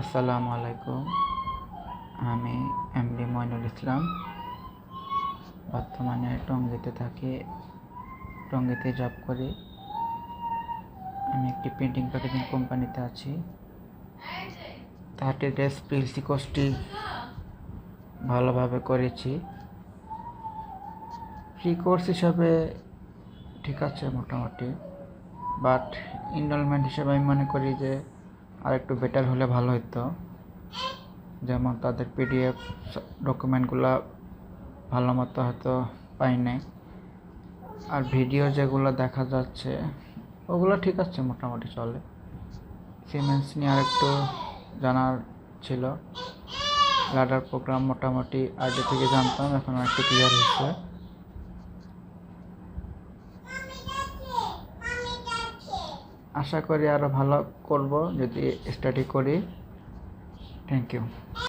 আসসালামু আলাইকুম। আমি এমডি মইনুল ইসলাম। বর্তমানে টঙ্গিতে থাকি। টঙ্গিতে জব করি। আমি একটি প্রিন্টিং প্যাকেজিং কোম্পানিতে আছি। থার্টি ডেজ পিএলসি কোর্সটি ভালোভাবে করেছি। ফ্রি কোর্স হিসাবে ঠিক আছে মোটামুটি। বাট ইনরোলমেন্ট হিসেবে আমি মনে করি যে আর একটু বেটার হলে ভালো হতো যেমন তাদের পিডিএফ ডকুমেন্টগুলো ভালো মতো হয়তো পাই নাই। আর ভিডিও যেগুলো দেখা যাচ্ছে, ওগুলো ঠিক আছে মোটামুটি চলে। সিমেন্স নিয়ে আর একটু জানার ছিল। লাডার প্রোগ্রাম মোটামুটি আগে থেকে জানতাম, এখন একটু ক্লিয়ার হচ্ছে আশা করি আরও ভালো করব যদি স্টাডি করি। Thank you